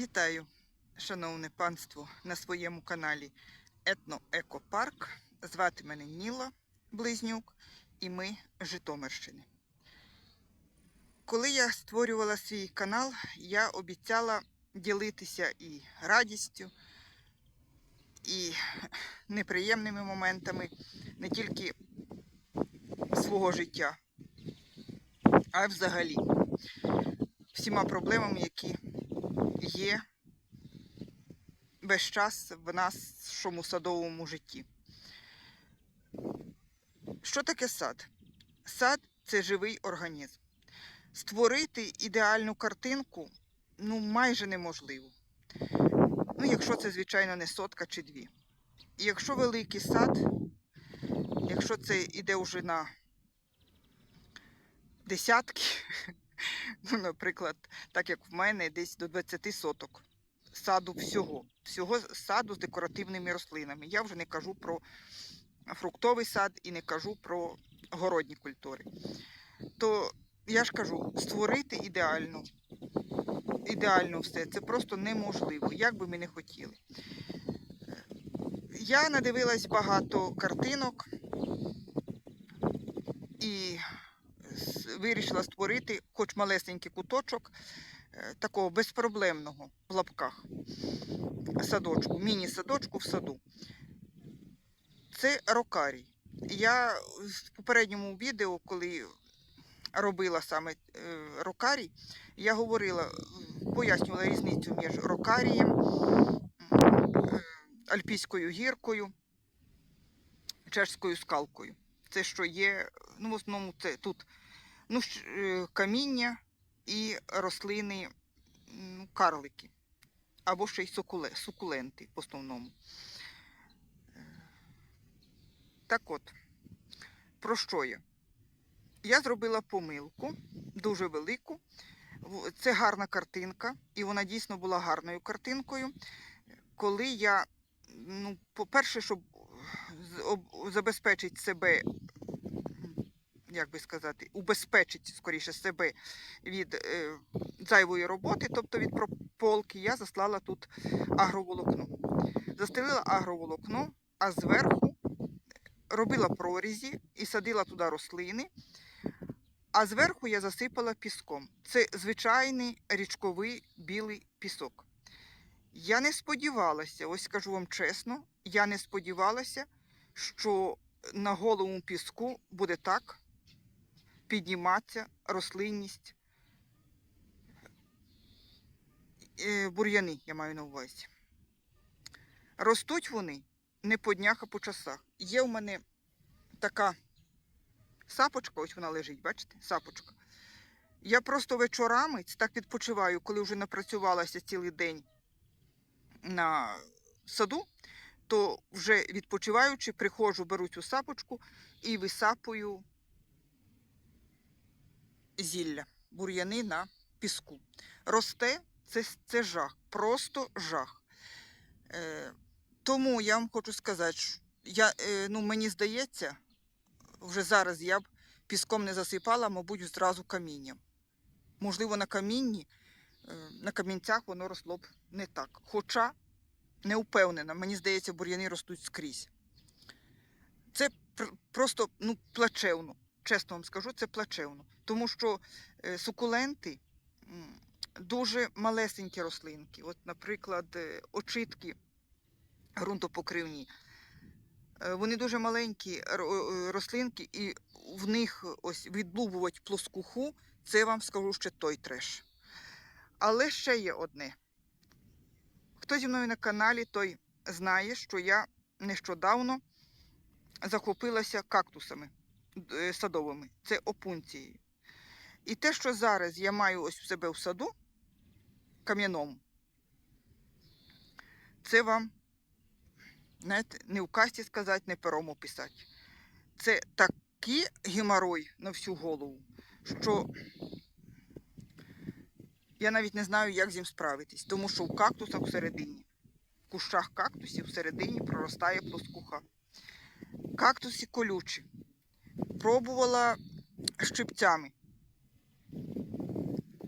Вітаю, шановне панство, на своєму каналі Етно-Екопарк. Звати мене Ніла Близнюк і ми Житомирщини. Коли я створювала свій канал, я обіцяла ділитися і радістю, і неприємними моментами не тільки свого життя, а й взагалі всіма проблемами, які є весь час в нашому садовому житті. Що таке сад? Сад це живий організм. Створити ідеальну картинку ну, майже неможливо. Ну, якщо це, звичайно, не сотка чи дві. І якщо великий сад, якщо це йде вже на десятки, ну, наприклад, так як в мене десь до 20 соток саду всього. Всього саду з декоративними рослинами. Я вже не кажу про фруктовий сад і не кажу про городні культури. То я ж кажу, створити ідеально, ідеально все це просто неможливо, як би ми не хотіли. Я надивилась багато картинок і вирішила створити хоч малесенький куточок е, такого безпроблемного в лапках садочку, міні-садочку в саду. Це рокарій. Я в попередньому відео, коли робила саме е, рокарій, я говорила, пояснювала різницю між рокарієм, е, альпійською гіркою, чешською скалкою. Це що є, ну, в основному це тут ну, е, каміння і рослини, ну, карлики, або ще й сукуле, сукуленти в основному. Е, Так от, про що я? Я зробила помилку, дуже велику. Це гарна картинка, і вона дійсно була гарною картинкою. Коли я, ну, по-перше, щоб забезпечити себе, як би сказати, убезпечити скоріше себе від е, зайвої роботи, тобто від прополки, я заслала тут агроволокно. Застелила агроволокно, а зверху робила прорізі і садила туди рослини. А зверху я засипала піском. Це звичайний річковий білий пісок. Я не сподівалася, ось скажу вам чесно, я не сподівалася, що на голому піску буде так підніматися рослинність е, бур'яни, я маю на увазі. Ростуть вони не по днях, а по часах. Є в мене така сапочка, ось вона лежить, бачите? Сапочка. Я просто вечорами так відпочиваю, коли вже напрацювалася цілий день на саду, то вже відпочиваючи, приходжу, беру цю сапочку і висапую зілля, бур'яни на піску. Росте це, це жах, просто жах. Е, тому я вам хочу сказати, я, е, ну, мені здається, вже зараз я б піском не засипала, мабуть, зразу камінням. Можливо, на камінні, е, на камінцях воно росло б не так. Хоча не впевнена, мені здається, бур'яни ростуть скрізь. Це просто ну, плачевно. Чесно вам скажу, це плачевно. Тому що е, сукуленти дуже малесенькі рослинки. От, наприклад, е, очитки ґрунтопокривні. Е, Вони дуже маленькі рослинки, і в них ось відлубувати плоскуху, це вам скажу ще той треш. Але ще є одне. Хто зі мною на каналі, той знає, що я нещодавно захопилася кактусами садовими. Це опунцією. І те, що зараз я маю ось в себе в саду кам'яному, це вам, знаєте, не в касті сказати, не пером описати. Це такий геморой на всю голову, що я навіть не знаю, як з ним справитись, тому що в кактусах всередині, в кущах кактусів всередині проростає плоскуха. Кактуси колючі. Пробувала щипцями.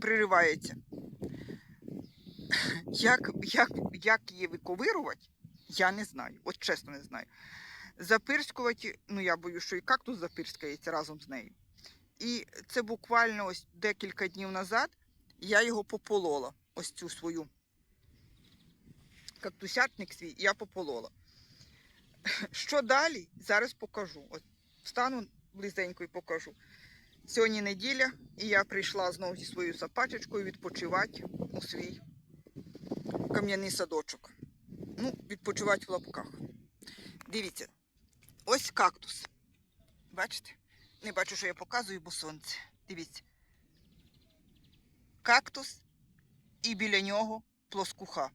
Приривається. Як, як, як її виковирувати, я не знаю. От чесно не знаю. Запирскувати, ну я боюсь, що і кактус запирскається разом з нею. І це буквально ось декілька днів назад я його пополола. Ось цю свою кактусятник свій я пополола. Що далі? Зараз покажу. От встану близенько і покажу. Сьогодні неділя, і я прийшла знову зі своєю сапачечкою відпочивати у свій кам'яний садочок. Ну, відпочивати в лапках. Дивіться, ось кактус. Бачите? Не бачу, що я показую, бо сонце. Дивіться. Кактус і біля нього плоскуха.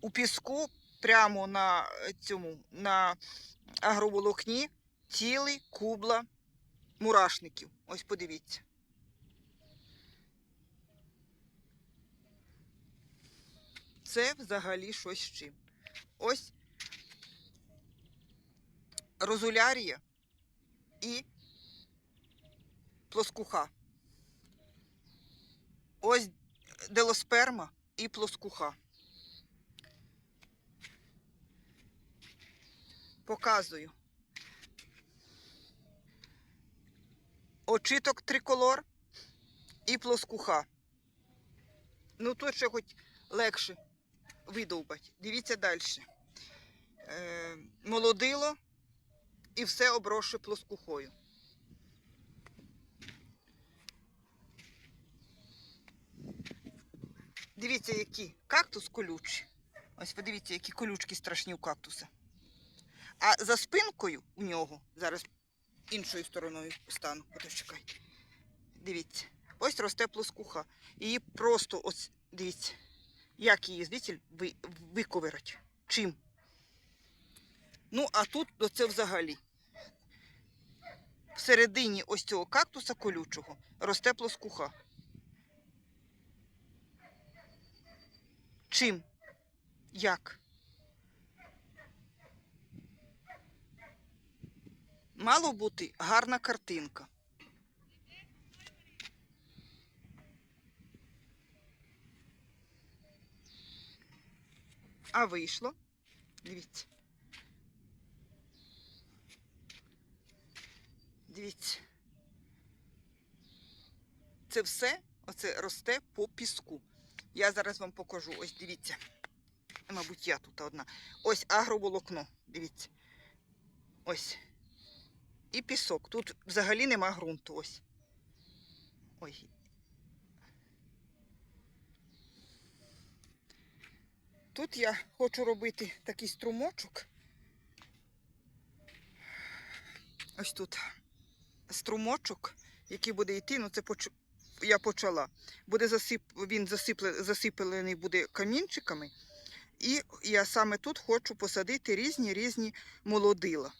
У піску прямо на цьому на агроволокні цілий кубла мурашників. Ось подивіться. Це взагалі щось з чим. Ось розулярія і плоскуха. Ось делосперма і плоскуха. Показую. Очиток триколор і плоскуха. Ну тут ще хоч легше видовбать. Дивіться далі. Е, молодило і все оброше плоскухою. Дивіться, які кактус колючий. Ось подивіться, які колючки страшні у кактуса. А за спинкою у нього, зараз іншою стороною стану, почекай. Дивіться, ось росте плоскуха. Її просто ось, дивіться, як її звідси ви, виковирать. Чим? Ну, а тут оце взагалі. Всередині ось цього кактуса колючого росте плоскуха. Чим? Як? Мало бути гарна картинка. А вийшло. Дивіться. Дивіться. Це все оце росте по піску. Я зараз вам покажу. Ось дивіться. Мабуть, я тут одна. Ось агроволокно. Дивіться. Ось. І пісок. Тут взагалі нема ґрунту. Ось. Ой. Тут я хочу робити такий струмочок. Ось тут струмочок, який буде йти, ну це поч... я почала. Буде засип... Він засипле... засиплений буде камінчиками. І я саме тут хочу посадити різні різні молодила.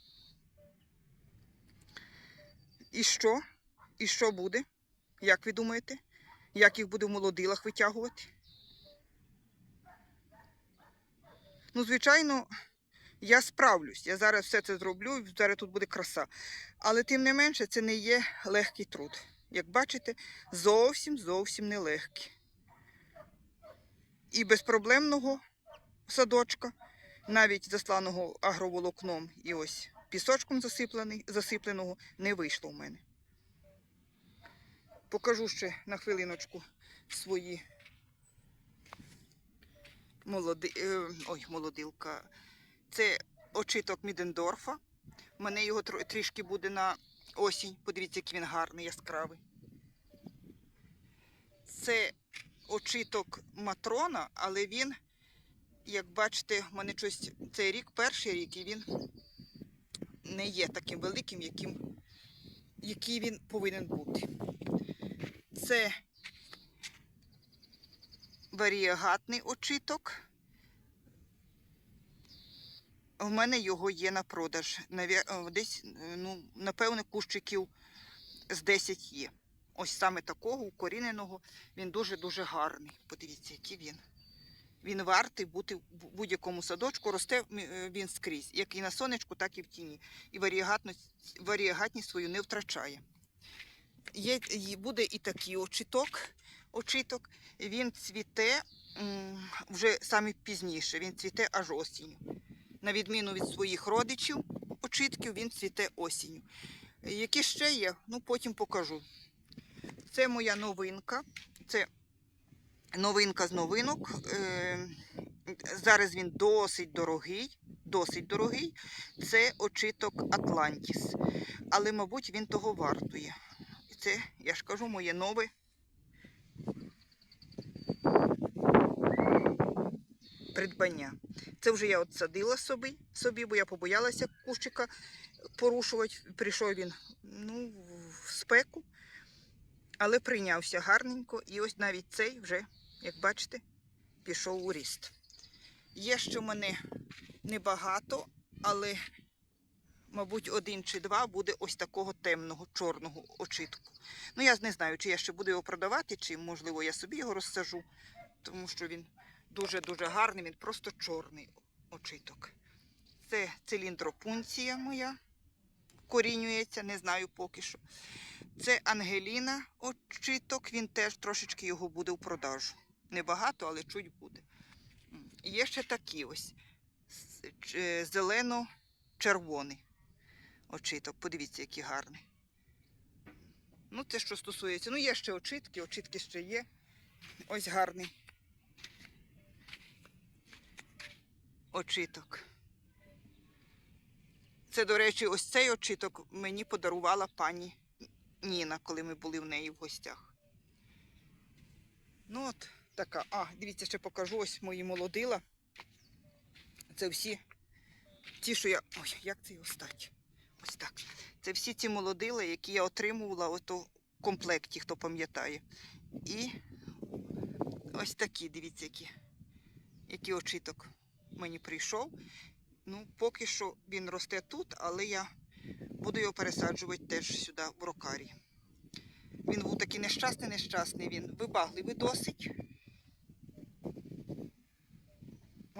І що? І що буде? Як ви думаєте? Як їх буде в молодилах витягувати? Ну, звичайно, я справлюсь. Я зараз все це зроблю, зараз тут буде краса. Але тим не менше, це не є легкий труд. Як бачите, зовсім зовсім не легкий. І безпроблемного садочка, навіть засланого агроволокном і ось пісочком засипленого, не вийшло в мене. Покажу ще на хвилиночку свої молоди... е, ой, молодилка. Це очиток Мідендорфа. У мене його трішки буде на осінь. Подивіться, який він гарний, яскравий. Це очиток матрона, але він, як бачите, в мене щось цей рік, перший рік, і він не є таким великим, яким, який він повинен бути. Це варіагатний очиток. У мене його є на продаж. Десь, ну, напевне, кущиків з 10 є. Ось саме такого укоріненого. Він дуже-дуже гарний. Подивіться, який він. Він вартий бути в будь-якому садочку. Росте е, він скрізь, як і на сонечку, так і в тіні. І варіагатність, свою не втрачає. Є, буде і такий очіток. очиток. Він цвіте вже саме пізніше, він цвіте аж осінню. На відміну від своїх родичів очитків, він цвіте осінню. Які ще є, ну потім покажу. Це моя новинка. Це новинка з новинок. Е, Зараз він досить дорогий. Досить дорогий. Це очиток Атлантіс. Але, мабуть, він того вартує. І це, я ж кажу, моє нове. Придбання. Це вже я от садила собі, собі, бо я побоялася кущика порушувати. Прийшов він ну, в спеку, але прийнявся гарненько. І ось навіть цей вже, як бачите, пішов у ріст. Є в мене небагато, але, мабуть, один чи два буде ось такого темного, чорного очитку. Ну, я не знаю, чи я ще буду його продавати, чи, можливо, я собі його розсажу, тому що він дуже-дуже гарний, він просто чорний очиток. Це циліндропунція моя, корінюється, не знаю поки що. Це Ангеліна очиток, він теж трошечки його буде в продажу. Небагато, але чуть буде. Є ще такі ось зелено-червоний очиток. Подивіться, який гарний. Ну, це що стосується. Ну, є ще очитки, очитки ще є. Ось гарний. Очиток. Це, до речі, ось цей очиток мені подарувала пані Ніна, коли ми були в неї в гостях. Ну от така. А, дивіться, ще покажу ось мої молодила. Це всі ті, що я. Ой, як це його стать? Ось так. Це всі ті молодила, які я отримувала ото в комплекті, хто пам'ятає. І ось такі, дивіться, які, який очиток мені прийшов. Ну, поки що він росте тут, але я буду його пересаджувати теж сюди, в рокарі. Він був такий нещасний, нещасний, він вибагливий досить.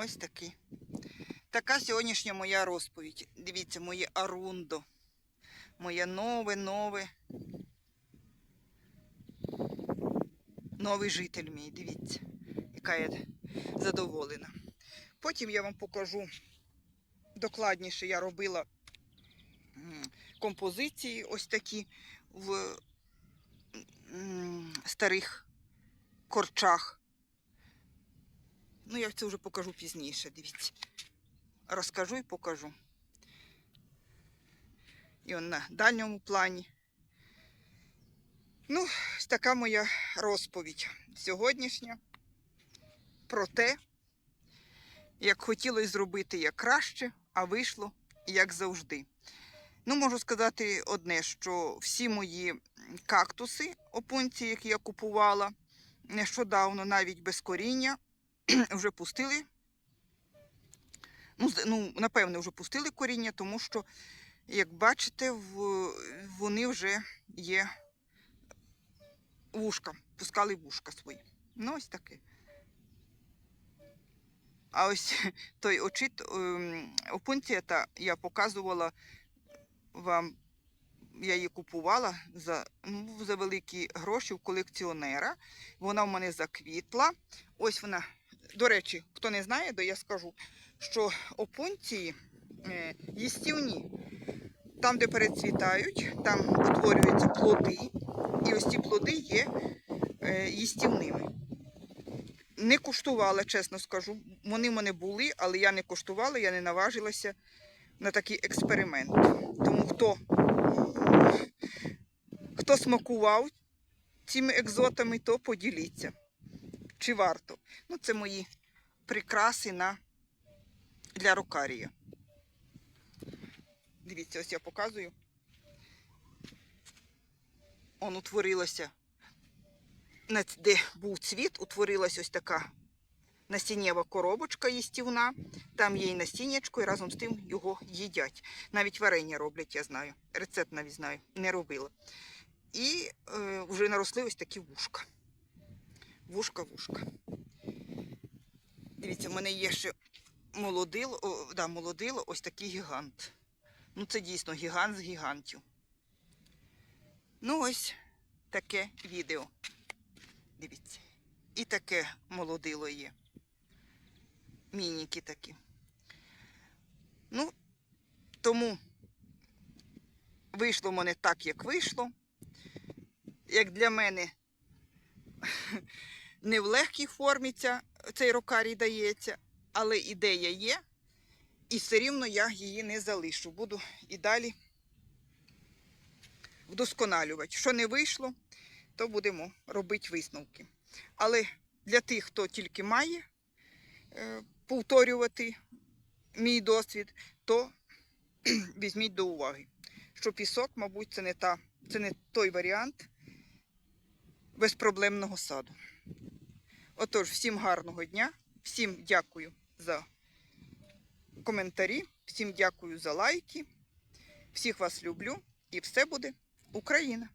Ось такий. Така сьогоднішня моя розповідь. Дивіться, моє арундо. Моє нове, нове. Новий житель мій, дивіться, яка я задоволена. Потім я вам покажу докладніше, я робила композиції ось такі в старих корчах. Ну, я це вже покажу пізніше, дивіться. Розкажу і покажу. І он на дальньому плані. Ну, така моя розповідь сьогоднішня про те, як хотілося зробити як краще, а вийшло як завжди. Ну, можу сказати одне, що всі мої кактуси опунці, які я купувала нещодавно, навіть без коріння, вже пустили. Ну, ну, напевне, вже пустили коріння, тому що, як бачите, вони вже є вушка, пускали вушка свої. Ну, ось таке. А ось той очит, ем, опунція, та я показувала вам, я її купувала за, ну, за великі гроші в колекціонера. Вона в мене заквітла. Ось вона. До речі, хто не знає, то я скажу, що опунції е, їстівні. Там, де перецвітають, там утворюються плоди. І ось ці плоди є е, їстівними. Не куштувала, чесно скажу. Вони в мене були, але я не куштувала, я не наважилася на такий експеримент. Тому хто, хто смакував цими екзотами, то поділіться. Чи варто? Ну, це мої прикраси на, для рокарія. Дивіться, ось я показую. Он утворилося, де був цвіт, утворилась ось така насіннєва коробочка їстівна. Там є і насіннячко, і разом з тим його їдять. Навіть варення роблять, я знаю. Рецепт навіть знаю, не робила. І е, вже наросли ось такі вушка. Вушка, вушка. Дивіться, в мене є ще молодило, о, да, молодило, ось такий гігант. Ну, це дійсно гігант з гігантів. Ну, ось таке відео. Дивіться. І таке молодило є. Мініки такі. Ну, тому вийшло в мене так, як вийшло. Як для мене не в легкій формі ця, цей рокарій дається, але ідея є, і все рівно я її не залишу. Буду і далі вдосконалювати. Що не вийшло, то будемо робити висновки. Але для тих, хто тільки має е, повторювати мій досвід, то візьміть до уваги, що пісок, мабуть, це не, та, це не той варіант безпроблемного саду. Отож, всім гарного дня, всім дякую за коментарі, всім дякую за лайки. Всіх вас люблю і все буде Україна!